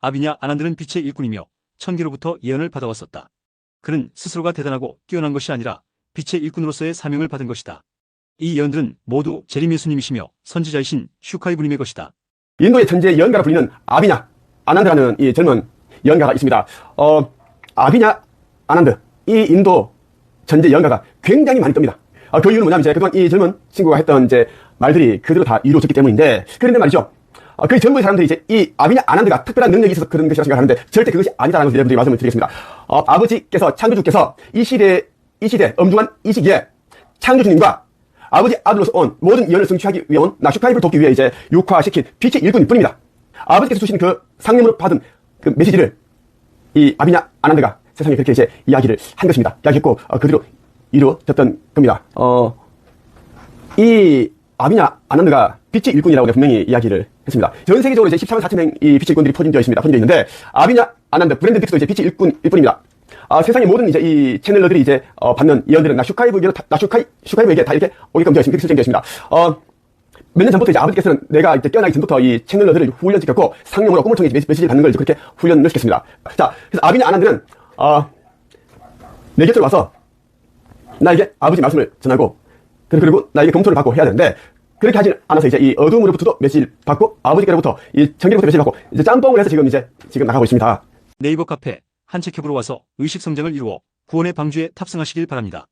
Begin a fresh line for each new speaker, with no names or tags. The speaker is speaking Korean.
아비냐 아난드는 빛의 일꾼이며 천기로부터 예언을 받아왔었다. 그는 스스로가 대단하고 뛰어난 것이 아니라 빛의 일꾼으로서의 사명을 받은 것이다. 이 예언들은 모두 재림 예수님이시며 선지자이신 슈카이브님의 것이다.
인도의 천재 예언가로 불리는 아비냐 아난드라는 이 젊은 예언가가 있습니다. 어, 아비냐 아난드 이 인도 천재 예언가가 굉장히 많이 뜹니다. 어, 그 이유는 뭐냐면 이제 그동안 이 젊은 친구가 했던 이제 말들이 그대로 다 이루어졌기 때문인데 그런데 말이죠. 어, 그 전부의 사람들이 이제 이 아비냐 아난드가 특별한 능력이 있어서 그런 것이라고 생각하는데 절대 그것이 아니다라는 것을 여러분들이 말씀을 드리겠습니다. 어, 아버지께서 창조주께서 이 시대 이 시대 엄중한 이 시기에 창조주님과 아버지 아들로서 온 모든 예언을 성취하기 위해 온 나슈카이브를 돕기 위해 이제 육화시킨 빛의 일꾼일 뿐입니다. 아버지께서 주신 그 상념으로 받은 그 메시지를 이 아비냐 아난드가 세상에 그렇게 이제 이야기를 한 것입니다. 이야기했고 어, 그대로 이루어졌던 겁니다. 어, 이 아비냐 아난드가 빛의 일꾼이라고 분명히 이야기를 했습니다. 전 세계적으로 이제 14만 4천 명이 빛의 일꾼들이 포진되어 있습니다. 포진되어 있는데 아비냐 아난드 브랜드 픽도 이제 빛의 일꾼 일 뿐입니다. 아, 세상의 모든 이제 이 채널러들이 이제 어, 받는 예언들은 나슈카이브에게 나슈카이 슈카이브에게 다 이렇게 오게끔 되어 있습니다. 설정되어 있습니다. 어, 몇 년 전부터 이제 아버지께서는 내가 이제 깨어나기 전부터 이 채널러들을 훈련시켰고 상용으로 꿈을 통해 메시- 메시지를 받는 걸 그렇게 훈련을 시켰습니다. 자, 그래서 아비냐 아난드는 어, 내 곁으로 와서 나에게 아버지 말씀을 전하고 그리고 나에게 검토를 받고 해야 되는데 그렇게 하진 않아서 이제 이 어둠으로부터도 메시지를 받고 아버지께로부터 이 전기로부터 메시지를 받고 이제 짬뽕을 해서 지금 이제 지금 나가고 있습니다.
네이버 카페 한책협으로 와서 의식 성장을 이루어 구원의 방주에 탑승하시길 바랍니다.